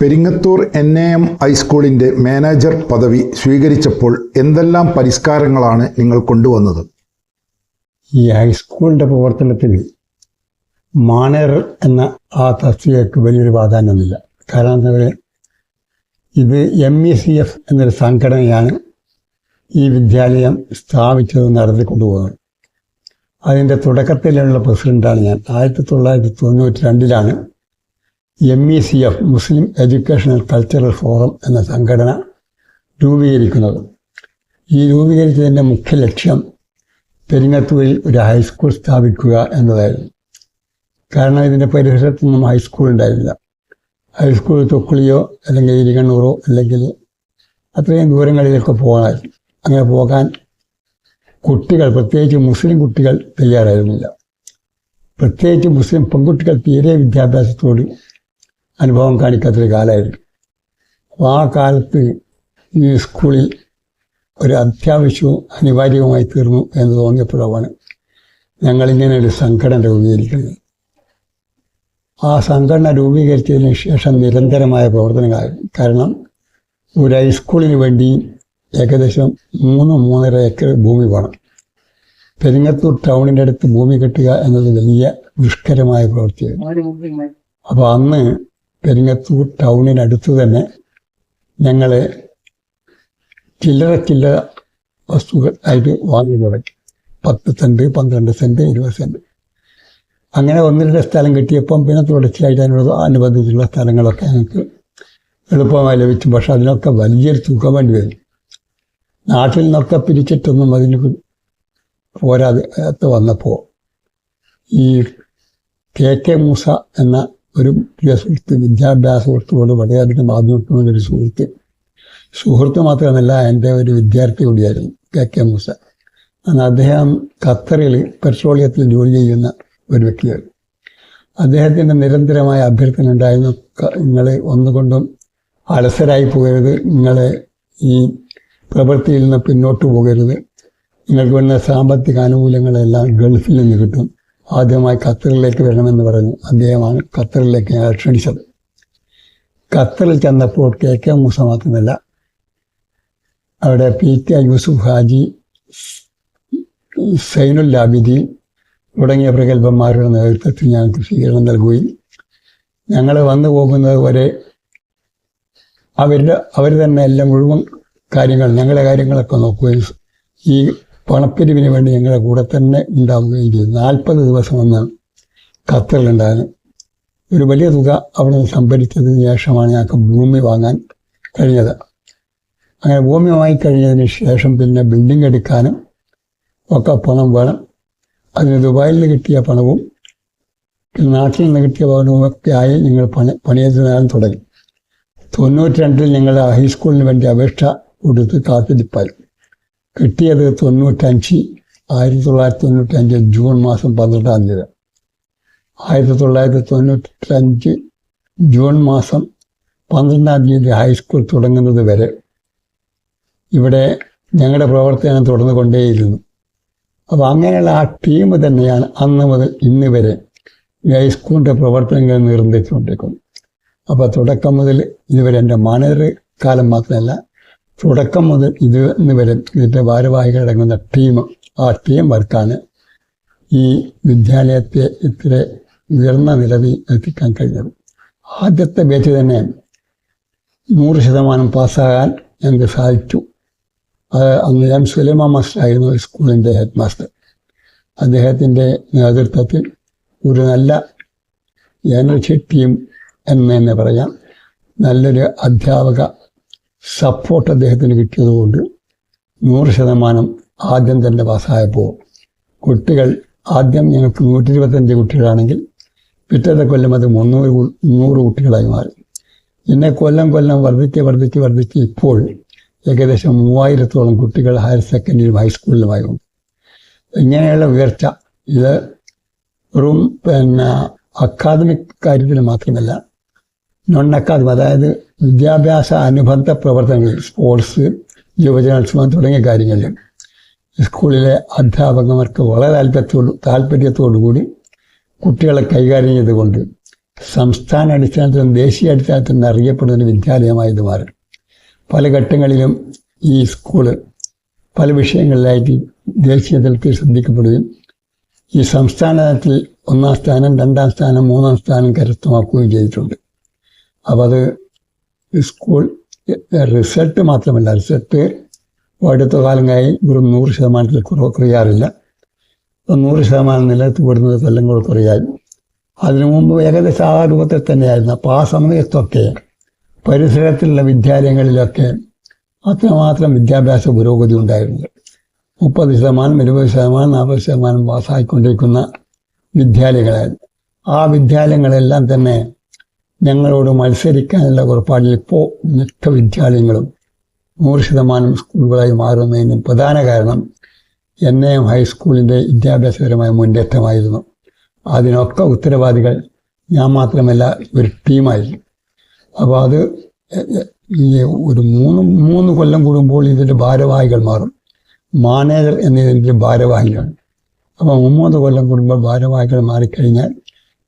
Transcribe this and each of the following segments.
Peringathur N A M ഹൈസ്കൂളിന്റെ manager പദവി സ്വീകരിച്ചപ്പോൾ എന്തെല്ലാം പരിഷ്കാരങ്ങളാണ് നിങ്ങൾ കൊണ്ടുവന്നത്? ഈ ഹൈസ്കൂളിന്റെ പ്രവർത്തനത്തിൽ മാനേർ എന്ന ആ തസ്തികയ്ക്ക് വലിയൊരു പ്രാധാന്യമൊന്നുമില്ല കാരണം ഇത് എം ഇ സി എഫ് എന്നൊരു സംഘടനയാണ് ഈ വിദ്യാലയം സ്ഥാപിച്ചത് നടത്തിക്കൊണ്ടുപോകുന്നത് അതിന്റെ തുടക്കത്തിലുള്ള പ്രസിഡന്റാണ് ഞാൻ. ആയിരത്തി തൊള്ളായിരത്തി തൊണ്ണൂറ്റി രണ്ടിലാണ് M E S F Muslim educational cultural forum എന്ന സംഘടന രൂപീകരിക്കുന്നത്. ഈ രൂപീകരിച്ചതിന്റെ മുഖ്യ ലക്ഷ്യം പെരിങ്ങത്തൂരിൽ ഒരു ഹൈസ്കൂൾ സ്ഥാപിക്കുക എന്നതായിരുന്നു. കാരണം ഇതിന്റെ പരിസരത്തൊന്നും ഹൈസ്കൂൾ ഉണ്ടായിരുന്നില്ല. ഹൈസ്കൂൾ തൊക്കുളിയോ അല്ലെങ്കിൽ ഇരികണ്ണൂറോ അല്ലെങ്കിൽ അത്രയും ദൂരങ്ങളിലൊക്കെ പോകണമായിരുന്നു അങ്ങനെ പോകാൻ കുട്ടികൾ പ്രത്യേകിച്ച് മുസ്ലിം കുട്ടികൾ തയ്യാറായിരുന്നില്ല. പ്രത്യേകിച്ച് മുസ്ലിം പെൺകുട്ടികൾ തീരെ വിദ്യാഭ്യാസത്തോട് അനുഭവം കാണിക്കാത്തൊരു കാലമായിരുന്നു. അപ്പോൾ ആ കാലത്ത് ഈ സ്കൂളിൽ ഒരു അത്യാവശ്യവും അനിവാര്യവുമായി തീർന്നു എന്ന് തോന്നിയപ്പോഴാണ് ഞങ്ങളിങ്ങനെ ഒരു സംഘടന രൂപീകരിക്കുന്നത്. ആ സംഘടന രൂപീകരിച്ചതിന് ശേഷം നിരന്തരമായ പ്രവർത്തനങ്ങളായിരുന്നു കാരണം ഒരു ഹൈസ്കൂളിന് വേണ്ടി ഏകദേശം മൂന്ന് മൂന്നര ഏക്കർ ഭൂമി വേണം. പെരിങ്ങത്തൂർ ടൗണിന്റെ അടുത്ത് ഭൂമി കെട്ടുക എന്നത് വലിയ ദുഷ്കരമായ പ്രവൃത്തിയായിരുന്നു. അപ്പോൾ അന്ന് പെരിങ്ങത്തൂർ ടൗണിനടുത്ത് തന്നെ ഞങ്ങൾ ചില്ലറ ചില്ലറ വസ്തുക്കൾ ആയിട്ട് വാങ്ങി തുടങ്ങി. പത്ത് സെന്റ് പന്ത്രണ്ട് സെന്റ് ഇരുപത് സെന്റ് അങ്ങനെ ഒന്ന് രണ്ട് സ്ഥലം കിട്ടിയപ്പം പിന്നെ തുടർച്ചയായിട്ട് അതിനോട് അനുബന്ധിച്ചുള്ള സ്ഥലങ്ങളൊക്കെ ഞങ്ങൾക്ക് എളുപ്പമായി ലഭിച്ചു. പക്ഷെ അതിനൊക്കെ വലിയൊരു തുക വേണ്ടി വരും. നാട്ടിൽ നിന്നൊക്കെ പിരിച്ചിട്ടൊന്നും അതിന് പോരാതെ അകത്ത് വന്നപ്പോൾ ഈ കെ കെ മൂസ എന്ന ഒരു പ്രിയ സുഹൃത്ത് സുഹൃത്തുകളോട് വളരെയധികം ആദ്യം ഒരു സുഹൃത്ത്. സുഹൃത്ത് മാത്രമല്ല എന്റെ ഒരു വിദ്യാർത്ഥി കൂടിയായിരുന്നു കെ കെ മൂസ. അന്ന് അദ്ദേഹം ഖത്തറിൽ പെട്രോളിയത്തിൽ ജോലി ചെയ്യുന്ന ഒരു വ്യക്തിയാണ് അദ്ദേഹത്തിന്റെ നിരന്തരമായ അഭ്യർത്ഥന ഉണ്ടായിരുന്നു നിങ്ങൾ ഒന്നുകൊണ്ടും അലസരായി പോകരുത്. നിങ്ങളെ ഈ പ്രവൃത്തിയിൽ നിന്ന് പിന്നോട്ട് പോകരുത്. നിങ്ങൾക്ക് വേണ്ട സാമ്പത്തിക ആനുകൂല്യങ്ങളെല്ലാം ഗൾഫിൽ നിന്ന് കിട്ടും. ആദ്യമായി ഖത്തറിലേക്ക് വരണമെന്ന് പറഞ്ഞു. അദ്ദേഹമാണ് ഖത്തറിലേക്ക് ഞങ്ങൾ ക്ഷണിച്ചത്. ഖത്തറിൽ ചെന്നപ്പോൾ കെ കെ മൂസ മാത്രമല്ല അവിടെ പി ടി യൂസുഫ് ഹാജി സൈനുൽ ലാബിദീൻ തുടങ്ങിയ പ്രഗത്ഭന്മാരുടെ നേതൃത്വത്തിൽ ഞങ്ങൾക്ക് സ്വീകരണം നൽകുകയും ഞങ്ങൾ വന്നു പോകുന്നത് വരെ അവരുടെ അവർ തന്നെ എല്ലാം മുഴുവൻ കാര്യങ്ങൾ ഞങ്ങളുടെ കാര്യങ്ങളൊക്കെ നോക്കുകയും ഈ പണപ്പിരിവിന് വേണ്ടി ഞങ്ങളുടെ കൂടെ തന്നെ ഉണ്ടാവുകയും ചെയ്തു. നാൽപ്പത് ദിവസം വന്ന് ഖത്തറിലുണ്ടായിരുന്നു ഒരു വലിയ തുക അവിടെ നിന്ന് സംഭരിച്ചതിന് ശേഷമാണ് ഞങ്ങൾക്ക് ഭൂമി വാങ്ങാൻ കഴിഞ്ഞത്. അങ്ങനെ ഭൂമി വാങ്ങിക്കഴിഞ്ഞതിന് ശേഷം പിന്നെ ബിൽഡിംഗ് എടുക്കാനും ഒക്കെ പണം വേണം. അതിന് ദുബായിൽ നിന്ന് കിട്ടിയ പണവും നാട്ടിൽ നിന്ന് കിട്ടിയ പണവും ഒക്കെ ആയി ഞങ്ങൾ പണി പണിയെത്തുന്നതിനും തുടങ്ങി. തൊണ്ണൂറ്റി രണ്ടിൽ ഞങ്ങളുടെ ഹൈസ്കൂളിന് വേണ്ടി അപേക്ഷ കൊടുത്ത് കാത്തിരിപ്പായി കിട്ടിയത് തൊണ്ണൂറ്റഞ്ച് ആയിരത്തി തൊള്ളായിരത്തി തൊണ്ണൂറ്റഞ്ച് ജൂൺ മാസം പന്ത്രണ്ടാം തീയതി. ആയിരത്തി തൊള്ളായിരത്തി തൊണ്ണൂറ്റഞ്ച് ജൂൺ മാസം പന്ത്രണ്ടാം തീയതി ഹൈസ്കൂൾ തുടങ്ങുന്നത് വരെ ഇവിടെ ഞങ്ങളുടെ പ്രവർത്തനം തുടർന്നു കൊണ്ടേയിരുന്നു അപ്പോൾ അങ്ങനെയുള്ള ആ ടീം തന്നെയാണ് അന്ന് മുതൽ ഇന്ന് വരെ ഈ ഹൈസ്കൂളിന്റെ പ്രവർത്തനങ്ങൾ നിർമ്മിച്ചുകൊണ്ടിരിക്കുന്നത് അപ്പോൾ തുടക്കം മുതൽ ഇതുവരെ എന്റെ മാനേജർ കാലം മാത്രമല്ല തുടക്കം മുതൽ ഇത് വരെ ഇതിന്റെ ഭാരവാഹികളടങ്ങുന്ന ടീം ആ ടീം വർക്കാണ് ഈ വിദ്യാലയത്തെ ഇത്ര ഉയർന്ന നിലവിൽ എത്തിക്കാൻ കഴിഞ്ഞത്. ആദ്യത്തെ ബാച്ച് തന്നെ നൂറ് ശതമാനം പാസ്സാകാൻ ഞങ്ങൾക്ക് സാധിച്ചു? അത് അന്ന് ഞാൻ സുലൈമ മാസ്റ്റർ ആയിരുന്നു സ്കൂളിന്റെ ഹെഡ് മാസ്റ്റർ അദ്ദേഹത്തിന്റെ നേതൃത്വത്തിൽ ഒരു നല്ല എനർജി ടീം എന്ന് തന്നെ പറയാം. നല്ലൊരു അധ്യാപക സപ്പോർട്ട് അദ്ദേഹത്തിന് കിട്ടിയതുകൊണ്ട് നൂറ് ശതമാനം ആദ്യം തന്നെ പാസ്സായപ്പോൾ കുട്ടികൾ ആദ്യം ഞങ്ങൾക്ക് നൂറ്റി ഇരുപത്തഞ്ച് കുട്ടികളാണെങ്കിൽ പിറ്റേത്തെ കൊല്ലം അത് മുന്നൂറ് നൂറ് കുട്ടികളായി മാറി. പിന്നെ കൊല്ലം കൊല്ലം വർദ്ധിച്ച് വർദ്ധിച്ച് വർദ്ധിച്ച് ഇപ്പോൾ ഏകദേശം മൂവായിരത്തോളം കുട്ടികൾ ഹയർ സെക്കൻഡറിയിലും ഹൈസ്കൂളിലുമായി ഉണ്ട് ഇങ്ങനെയുള്ള ഉയർച്ച ഇത് വെറും പിന്നെ അക്കാദമിക് കാര്യത്തിൽ മാത്രമല്ല നോൺ അക്കാദമി അതായത് വിദ്യാഭ്യാസ അനുബന്ധ പ്രവർത്തനങ്ങൾ സ്പോർട്സ് യുവജനോത്സവം തുടങ്ങിയ കാര്യങ്ങളിൽ സ്കൂളിലെ അധ്യാപകന്മാർക്ക് വളരെ താല്പര്യത്തോടു താല്പര്യത്തോടു കൂടി കുട്ടികളെ കൈകാര്യം ചെയ്തുകൊണ്ട് സംസ്ഥാന അടിസ്ഥാനത്തിലും ദേശീയ അടിസ്ഥാനത്തിലും അറിയപ്പെടുന്ന വിദ്യാലയമായി ഇത് മാറി. പല ഘട്ടങ്ങളിലും ഈ സ്കൂൾ പല വിഷയങ്ങളിലായിട്ട് ദേശീയ തലത്തിൽ ശ്രദ്ധിക്കപ്പെടുകയും ഈ സംസ്ഥാനത്തിൽ ഒന്നാം സ്ഥാനം രണ്ടാം സ്ഥാനം മൂന്നാം സ്ഥാനം കരസ്ഥമാക്കുകയും ചെയ്തിട്ടുണ്ട്. അപ്പോൾ അത് സ്കൂൾ റിസൾട്ട് മാത്രമല്ല റിസൾട്ട് അടുത്ത കാലങ്ങളായി വെറും നൂറ് ശതമാനത്തിൽ കുറവ് കുറയാറില്ല. ഇപ്പം നൂറ് ശതമാനം നിലത്ത് വിടുന്നത് കൂടെ കുറയായി അതിനു മുമ്പ് ഏകദേശം ആ രൂപത്തിൽ തന്നെയായിരുന്നു. അപ്പോൾ ആ സമയത്തൊക്കെ പരിസരത്തുള്ള വിദ്യാലയങ്ങളിലൊക്കെ അത്രമാത്രം വിദ്യാഭ്യാസ പുരോഗതി ഉണ്ടായിരുന്നു മുപ്പത് ശതമാനം ഇരുപത് ശതമാനം നാൽപ്പത് ശതമാനം പാസ്സായിക്കൊണ്ടിരിക്കുന്ന വിദ്യാലയങ്ങളായിരുന്നു. ആ വിദ്യാലയങ്ങളെല്ലാം തന്നെ ഞങ്ങളോട് മത്സരിക്കാനുള്ള പുറപ്പാടിൽ ഇപ്പോൾ മിക്ക വിദ്യാലയങ്ങളും നൂറ് ശതമാനം സ്കൂളുകളായി മാറുന്നതിന് പ്രധാന കാരണം എൻ എ എം ഹൈസ്കൂളിന്റെ വിദ്യാഭ്യാസപരമായ മുന്നേറ്റമായിരുന്നു. അതിനൊക്കെ ഉത്തരവാദികൾ ഞാൻ മാത്രമല്ല ഒരു ടീമായിരുന്നു. അപ്പോൾ അത് ഒരു മൂന്ന് മൂന്ന് കൊല്ലം കൂടുമ്പോൾ ഇതിന്റെ ഭാരവാഹികൾ മാറും. മാനേജർ എന്നതിന്റെ ഭാരവാഹികളാണ് അപ്പോൾ മൂന്ന് കൊല്ലം കൂടുമ്പോൾ ഭാരവാഹികൾ മാറിക്കഴിഞ്ഞാൽ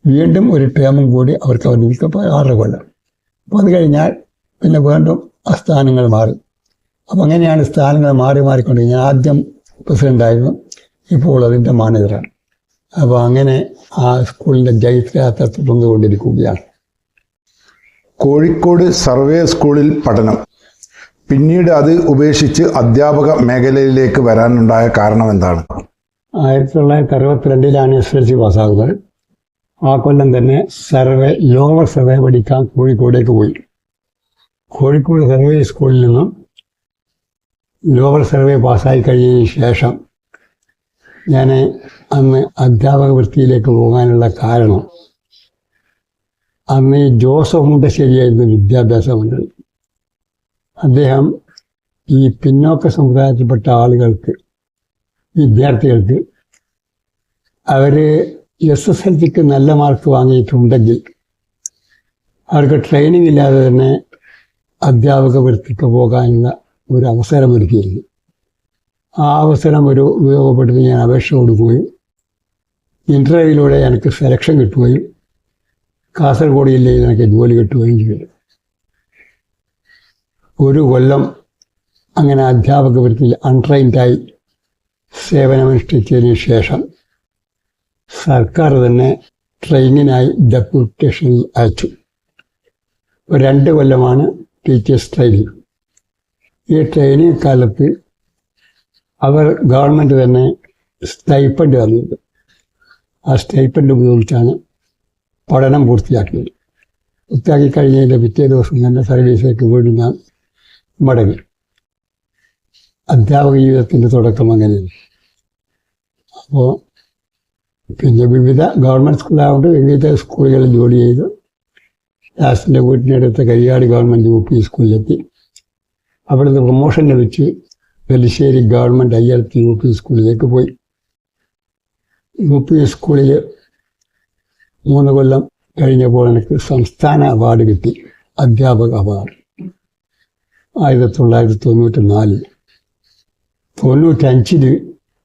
വീണ്ടും ഒരു ടേമും കൂടി അവർക്ക് അവർ നിൽക്കപ്പോൾ ആറ് കൊല്ലം അപ്പോൾ അത് കഴിഞ്ഞാൽ പിന്നെ വീണ്ടും ആ സ്ഥാനങ്ങൾ മാറി. അപ്പം അങ്ങനെയാണ് സ്ഥാനങ്ങൾ മാറി മാറിക്കൊണ്ട് ഞാൻ ആദ്യം പ്രസിഡന്റായിരുന്നു ഇപ്പോൾ അതിന്റെ മാനേജറാണ്. അപ്പോൾ അങ്ങനെ ആ സ്കൂളിന്റെ ജൈത്രയാത്ര തുടർന്നുകൊണ്ടിരിക്കുകയാണ്. കോഴിക്കോട് സർവേ സ്കൂളിൽ പഠനം. പിന്നീട് അത് ഉപേക്ഷിച്ച് അധ്യാപക മേഖലയിലേക്ക് വരാനുണ്ടായ കാരണം എന്താണ്? ആയിരത്തി തൊള്ളായിരത്തി അറുപത്തിരണ്ടിലാണ് എസ് എൽ സി പാസ്സാകുന്നത്. ആ കൊല്ലം തന്നെ സർവേ ലോവർ സർവേ പഠിക്കാൻ കോഴിക്കോടേക്ക് പോയി. കോഴിക്കോട് സർവേ സ്കൂളിൽ നിന്നും ലോവർ സർവേ പാസ്സായി കഴിഞ്ഞതിന് ശേഷം ഞാൻ അന്ന് അധ്യാപക വൃത്തിയിലേക്ക് പോകാനുള്ള കാരണം അന്ന് ജോസഫ് മുണ്ടശ്ശേരിയായിരുന്നു വിദ്യാഭ്യാസ മന്ത്രി. അദ്ദേഹം ഈ പിന്നോക്ക സമുദായത്തിൽപ്പെട്ട ആളുകൾക്ക് വിദ്യാർത്ഥികൾക്ക് അവർ എസ് എസ് എൽ സിക്ക് നല്ല മാർക്ക് വാങ്ങിയിട്ടുണ്ടെങ്കിൽ അവർക്ക് ട്രെയിനിങ് ഇല്ലാതെ തന്നെ അധ്യാപക വൃത്തിക്ക് പോകാനുള്ള ഒരു അവസരം ഒരുക്കിയിരുന്നു ആ അവസരം ഒരു ഉപയോഗപ്പെടുത്തി ഞാൻ അപേക്ഷ കൊടുക്കുകയും ഇന്റർവ്യൂവിലൂടെ എനിക്ക് സെലക്ഷൻ കിട്ടുകയും കാസർഗോഡ് ജില്ലയിൽ എനിക്ക് ജോലി കിട്ടുകയും ചെയ്തു. ഒരു കൊല്ലം അങ്ങനെ അധ്യാപക വൃത്തിയിൽ അൺട്രെയിൻഡായി സേവനമനുഷ്ഠിച്ചതിന് ശേഷം സർക്കാർ തന്നെ ട്രെയിനിങ്ങിനായി ഡെപ്യൂട്ടേഷൻ അയച്ചു. രണ്ട് കൊല്ലമാണ് ടീച്ചേഴ്സ് ട്രെയിനിങ് ഈ ട്രെയിനിങ് കാലത്ത് അവർ ഗവൺമെന്റ് തന്നെ സ്റ്റൈപ്പൻഡ് തന്നിട്ടുണ്ട്. ആ സ്റ്റൈപ്പൻഡ് ഉപയോഗിച്ചാണ് പഠനം പൂർത്തിയാക്കിയത്. പൂർത്തിയാക്കി കഴിഞ്ഞതിന്റെ പിറ്റേ ദിവസം തന്നെ സർവീസിലേക്ക് വീണ്ടും ഞാൻ മടങ്ങി. അധ്യാപക ജീവിതത്തിന്റെ തുടക്കം അങ്ങനെയാണ്. അപ്പോൾ പിന്നെ വിവിധ ഗവൺമെന്റ് സ്കൂളായതുകൊണ്ട് വിവിധ സ്കൂളുകളിൽ ജോലി ചെയ്തു ലാസ്റ്റിന്റെ വീട്ടിനടുത്ത് കരിയാട് ഗവൺമെന്റ് യു പി സ്കൂളിലെത്തി. അവിടുന്ന് പ്രൊമോഷൻ ലഭിച്ച് Velissery government I L U P സ്കൂളിലേക്ക് പോയി. യു പി സ്കൂളിൽ മൂന്ന് കൊല്ലം കഴിഞ്ഞപ്പോൾ എനിക്ക് സംസ്ഥാന അവാർഡ് കിട്ടി. അധ്യാപക അവാർഡ് ആയിരത്തി തൊള്ളായിരത്തി തൊണ്ണൂറ്റി നാലിൽ തൊണ്ണൂറ്റഞ്ചിൽ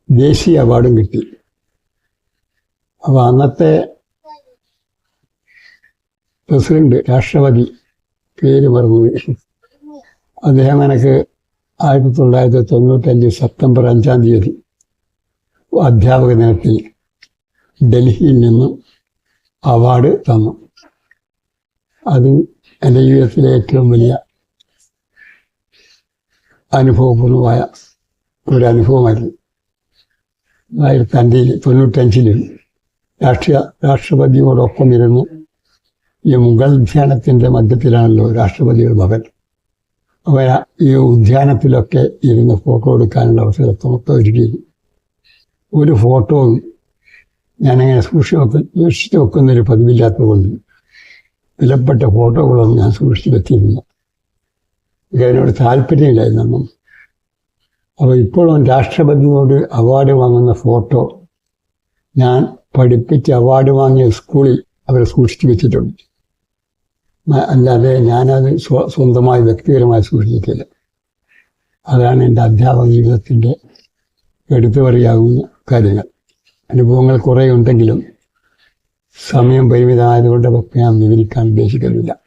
ദേശീയ അവാർഡും കിട്ടി. അപ്പോൾ അന്നത്തെ പ്രസിഡന്റ് രാഷ്ട്രപതി പേര് മറന്നു അദ്ദേഹം എനിക്ക് ആയിരത്തി തൊള്ളായിരത്തി തൊണ്ണൂറ്റഞ്ച് സെപ്റ്റംബർ അഞ്ചാം തീയതി അധ്യാപക ദിനത്തിൽ ഡൽഹിയിൽ നിന്നും അവാർഡ് തന്നു. അത് എന്റെ ജീവിതത്തിലെ ഏറ്റവും വലിയ അനുഭവപൂർണമായ ഒരു അനുഭവമായിരുന്നു. ആയിരത്തി അഞ്ചിൽ തൊണ്ണൂറ്റഞ്ചിൽ രാഷ്ട്രീയ രാഷ്ട്രപതിയോടൊപ്പം ഇരുന്ന്. ഈ മുഗൾ ധ്യാനത്തിന്റെ മധ്യത്തിലാണല്ലോ രാഷ്ട്രപതിയുടെ ഭവൻ അവർ ഈ ഉദ്യാനത്തിലൊക്കെ ഇരുന്ന് ഫോട്ടോ എടുക്കാനുള്ള അവസരത്തൊക്കെ ഒരുക്കി ഒരു ഫോട്ടോയും ഞാനങ്ങനെ സൂക്ഷിച്ച് വെക്ക സൂക്ഷിച്ച് വെക്കുന്നൊരു പതിവില്ലാത്തതുകൊണ്ട് വിലപ്പെട്ട ഫോട്ടോകളൊന്നും ഞാൻ സൂക്ഷിച്ച് വെച്ചിരുന്നു അതിനോട് താല്പര്യമില്ലായിരുന്നു അപ്പോൾ ഇപ്പോഴും രാഷ്ട്രപതിയോട് അവാർഡ് വാങ്ങുന്ന ഫോട്ടോ ഞാൻ പഠിപ്പിച്ച് അവാർഡ് വാങ്ങിയ സ്കൂളിൽ അവരെ സൂക്ഷിച്ചു വെച്ചിട്ടുണ്ട്. അല്ലാതെ ഞാനത് സ്വ സ്വന്തമായി വ്യക്തിപരമായി സൂക്ഷിച്ചിട്ടില്ല. അതാണ് എന്റെ അധ്യാപക ജീവിതത്തിന്റെ എടുത്തു പറയാവുന്ന കാര്യങ്ങൾ. അനുഭവങ്ങൾ കുറേ ഉണ്ടെങ്കിലും സമയം പരിമിതമായതുകൊണ്ട് ഞാൻ വിവരിക്കാൻ ഉദ്ദേശിക്കുന്നില്ല.